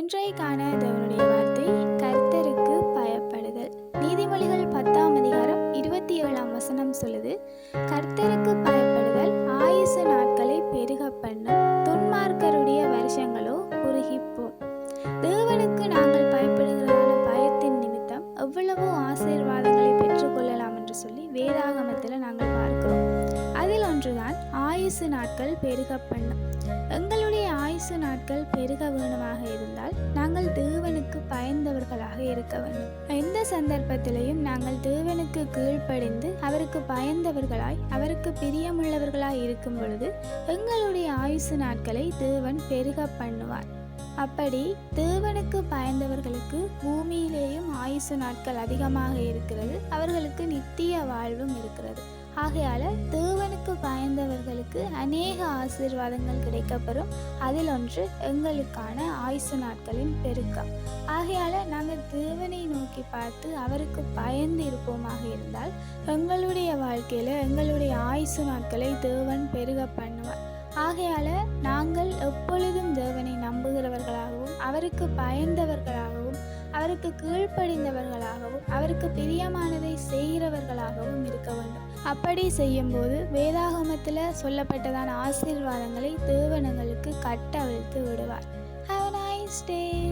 இன்றைக்கான தேவனுடைய வார்த்தை கர்த்தருக்கு பயப்படுதல் நீதிமொழிகள் பத்தாம் அதிகாரம் இருபத்தி ஏழாம் வசனம் சொல்லுது கர்த்தருக்கு பயப்படுதல் ஆயுசு நாட்களை பெருக பண்ணும். துன்மார்க்கருடைய வருஷங்களோ குறுகிப்போம் தேவனுக்கு நாங்கள் பயப்படுகிறதான பயத்தின் நிமித்தம் எவ்வளவோ ஆசீர்வாதங்களை பெற்றுக்கொள்ளலாம் என்று சொல்லி வேதாகமத்தில் நாங்கள் பார்க்கிறோம். அதில் ஒன்றுதான் ஆயுசு நாட்கள் பெருக பண்ணும் ஆயுசு நாட்கள் பெருக வேணுமாக இருந்தால் நாங்கள் தேவனுக்கு பயந்தவர்களாக இருக்க வேண்டும். எந்த சந்தர்ப்பத்திலையும் நாங்கள் தேவனுக்கு கீழ்ப்படிந்து அவருக்கு பயந்தவர்களாய் அவருக்கு பிரியமுள்ளவர்களாய் இருக்கும் பொழுது எங்களுடைய ஆயுசு நாட்களை தேவன் பெருக பண்ணுவார். அப்படி தேவனுக்கு பயந்தவர்களுக்கு பூமியிலேயும் ஆயுசு நாட்கள் அதிகமாக இருக்கிறது அவர்களுக்கு நித்திய வாழ்வும் இருக்கிறது. ஆகையால தேவனுக்கு பயந்தவர்களுக்கு அநேக ஆசீர்வாதங்கள் கிடைக்கப்பெறும். அதில் ஒன்று எங்களுக்கான ஆயுசு நாட்களின் பெருக்கம். ஆகையால நாங்கள் தேவனை நோக்கி பார்த்து அவருக்கு பயந்து இருப்போமாக இருந்தால் எங்களுடைய வாழ்க்கையில எங்களுடைய ஆயுசு நாட்களை தேவன் பெருக பண்ணுவார். ஆகையால நாங்கள் எப்பொழுதும் தேவனை நம்புகிறவர்களாகவும் அவருக்கு பயந்தவர்களாகவும் அவருக்கு கீழ்ப்படிந்தவர்களாகவும் அவருக்கு பிரியமானதை செய்கிறவர்களாகவும் இருக்க வேண்டும். அப்படி செய்யும்போது வேதாகமத்தில் சொல்லப்பட்டதான ஆசீர்வாதங்களை தேவனங்களுக்கு கட்டவிழ்த்து விடுவார். Have nice day